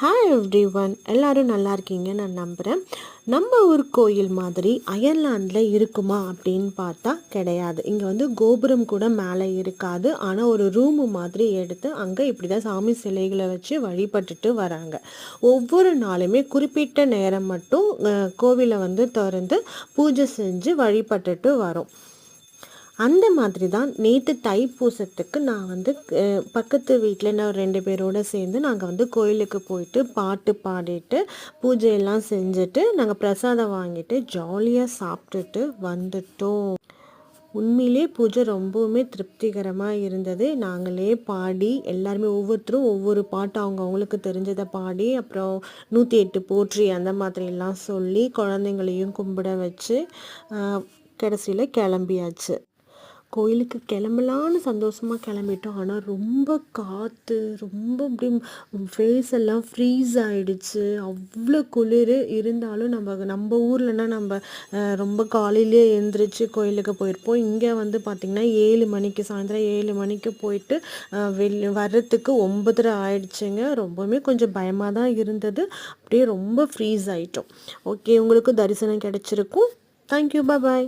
Hi every one எல்லோரும் நல்லா இருக்கீங்க நான் நம்புகிறேன் நம்ம ஊர் கோயில் மாதிரி அயர்லாண்டில் இருக்குமா அப்படின்னு பார்த்தா கிடையாது. இங்கே வந்து கோபுரம் கூட மேலே இருக்காது. ஆனால் ஒரு ரூமு மாதிரி எடுத்து அங்கே இப்படி தான் சாமி சிலைகளை வச்சு வழிபட்டுட்டு வராங்க. ஒவ்வொரு நாளுமே குறிப்பிட்ட நேரம் மட்டும் கோவிலை வந்து திறந்து பூஜை செஞ்சு வழிபட்டுட்டு வரோம். அந்த மாதிரி தான் நேற்று தைப்பூசத்துக்கு நான் வந்து பக்கத்து வீட்டில் நான் ரெண்டு பேரோடு சேர்ந்து நாங்கள் வந்து கோயிலுக்கு போயிட்டு பாட்டு பாடிட்டு பூஜையெல்லாம் செஞ்சுட்டு நாங்கள் பிரசாதம் வாங்கிட்டு ஜாலியாக சாப்பிட்டுட்டு வந்துட்டோம். உண்மையிலே பூஜை ரொம்பவுமே திருப்திகரமாக இருந்தது. நாங்களே பாடி எல்லாருமே ஒவ்வொருத்தரும் ஒவ்வொரு பாட்டு அவங்க அவங்களுக்கு தெரிஞ்சதை பாடி அப்புறம் நூற்றி எட்டு போற்றி அந்த மாதிரிலாம் சொல்லி குழந்தைங்களையும் கும்பிட வச்சு கடைசியில் கிளம்பியாச்சு. கோயிலுக்கு கிளம்பலான்னு சந்தோஷமாக கிளம்பிட்டோம். ஆனால் ரொம்ப காற்று ரொம்ப அப்படி ஃபேஸ் எல்லாம் ஃப்ரீஸ் ஆகிடுச்சு அவ்வளோ குளிர் இருந்தாலும் நம்ம நம்ம ஊர்லனா நம்ம ரொம்ப காலையிலே எழுந்திரிச்சு கோயிலுக்கு போயிருப்போம். இங்கே வந்து பார்த்திங்கன்னா ஏழு மணிக்கு சாயந்தரம் ஏழு மணிக்கு போயிட்டு வெளி வர்றதுக்கு ஒம்பதரை ஆயிடுச்சுங்க. ரொம்பவுமே கொஞ்சம் பயமாக தான் இருந்தது. அப்படியே ரொம்ப ஃப்ரீஸ் ஆகிட்டோம் ஓகே உங்களுக்கு தரிசனம் கிடச்சிருக்கும். Thank you bye